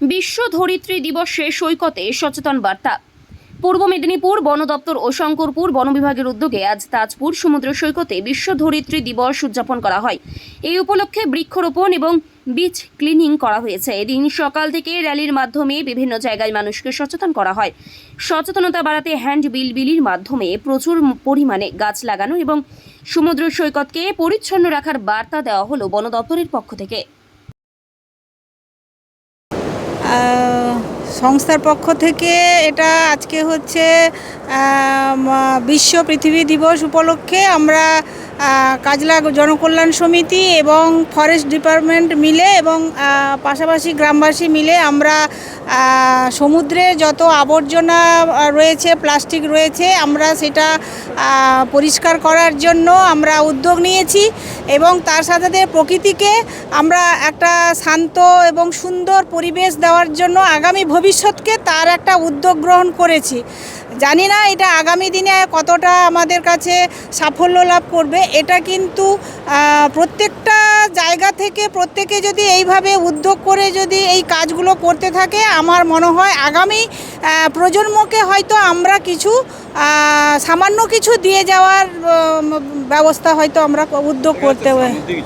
বিশ্ব ধরিত্রী দিবসে সৈকতে সচেতন বার্তা। পূর্ব মেদিনীপুর বন দপ্তর ও শঙ্করপুর বন বিভাগের উদ্যোগে আজ তাজপুর সমুদ্র সৈকতে বিশ্ব ধরিত্রী দিবস উদযাপন করা হয়। এই উপলক্ষে বৃক্ষরোপণ এবং বিচ ক্লিনিং করা হয়েছে। এদিন সকাল থেকে র্যালির মাধ্যমে বিভিন্ন জায়গায় মানুষকে সচেতন করা হয়। সচেতনতা বাড়াতে হ্যান্ড বিল বিলির মাধ্যমে প্রচুর পরিমাণে গাছ লাগানো এবং সমুদ্র সৈকতকে পরিচ্ছন্ন রাখার বার্তা দেওয়া হলো বন দপ্তরের পক্ষ থেকে। সংস্থার পক্ষ থেকে এটা আজকে হচ্ছে বিশ্ব পৃথিবী দিবস উপলক্ষে আমরা কাজলা জনকল্যাণ সমিতি এবং ফরেস্ট ডিপার্টমেন্ট মিলে এবং পাশাপাশি গ্রামবাসী মিলে আমরা সমুদ্রে যত আবর্জনা রয়েছে, প্লাস্টিক রয়েছে, আমরা সেটা পরিষ্কার করার জন্য আমরা উদ্যোগ নিয়েছি এবং তার সাথে সাথে প্রকৃতিকে আমরা একটা শান্ত এবং সুন্দর পরিবেশ দেওয়ার জন্য আগামী ভবিষ্যৎকে তার একটা উদ্যোগ গ্রহণ করেছি। জানি না এটা আগামী দিনে কতটা আমাদের কাছে সাফল্য লাভ করবে। এটা কিন্তু প্রত্যেকটা জায়গা থেকে প্রত্যেকে যদি এইভাবে উদ্যোগ করে যদি এই কাজগুলো করতে থাকে আমার মনে হয় আগামী প্রজন্মকে হয়তো আমরা কিছু সামান্য কিছু দিয়ে যাওয়ার ব্যবস্থা হয়তো আমরা উদ্যোগ করতে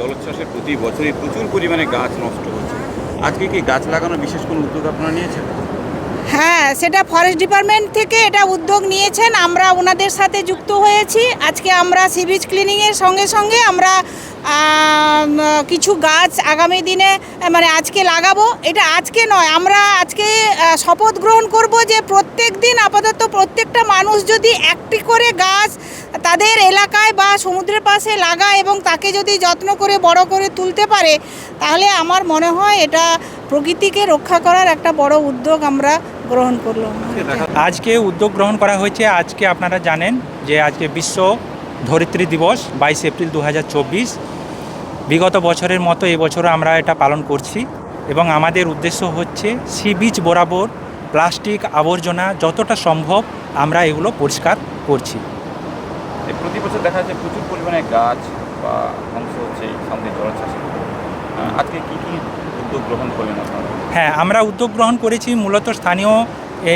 জলোচ্ছ্বাসে প্রতি বছরই প্রচুর পরিমাণে গাছ নষ্ট হচ্ছে। আজকে কি গাছ লাগানোর বিশেষ কোনো উদ্যোগ আপনারা নিয়েছেন? হ্যাঁ সেটা ফরেস্ট ডিপার্টমেন্ট থেকে এটা উদ্যোগ নিয়েছেন। আমরা ওনাদের সাথে যুক্ত হয়েছি। আজকে আমরা সি বিচ ক্লিনিংয়ের সঙ্গে সঙ্গে আমরা কিছু গাছ আগামী দিনে মানে আজকে লাগাবো। এটা আজকে নয়, আমরা আজকে শপথ গ্রহণ করব যে প্রত্যেক দিন আপাতত প্রত্যেকটা মানুষ যদি একটি করে গাছ তাদের এলাকায় বা সমুদ্রের পাশে লাগায় এবং তাকে যদি যত্ন করে, বড় করে তুলতে পারে, তাহলে আমার মনে হয় এটা প্রকৃতিকে রক্ষা করার একটা বড় উদ্যোগ আমরা গ্রহণ করলাম আজকে উদ্যোগ গ্রহণ করা হয়েছে আজকে আপনারা জানেন যে আজকে বিশ্ব ধরিত্রী দিবস বাইশ এপ্রিল দু হাজার চব্বিশ। বিগত বছরের মতো এবছরও আমরা এটা পালন করছি এবং আমাদের উদ্দেশ্য হচ্ছে সি বিচ বরাবর প্লাস্টিক আবর্জনা যতটা সম্ভব আমরা এগুলো পরিষ্কার করছি। প্রতি বছর দেখা যাচ্ছে প্রচুর পরিমাণে গাছ বা ধ্বংস হচ্ছে এই সামুদ্রিক আজকে কী কি উদ্যোগ গ্রহণ করলেন আপনারা? হ্যাঁ আমরা উদ্যোগ গ্রহণ করেছি মূলত স্থানীয়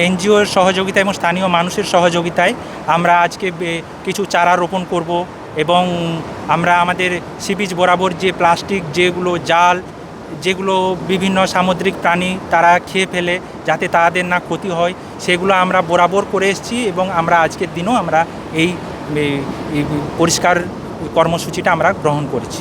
এনজিওর সহযোগিতা এবং স্থানীয় মানুষের সহযোগিতায়। আমরা আজকে কিছু চারা রোপণ করব এবং আমরা আমাদের সিবিচ বরাবর যে প্লাস্টিক, যেগুলো জাল, যেগুলো বিভিন্ন সামুদ্রিক প্রাণী তারা খেয়ে ফেলে যাতে তাদের না ক্ষতি হয়, সেগুলো আমরা বরাবর করে এসেছি এবং আমরা আজকের দিনও আমরা এই পরিষ্কার কর্মসূচিটা আমরা গ্রহণ করেছি।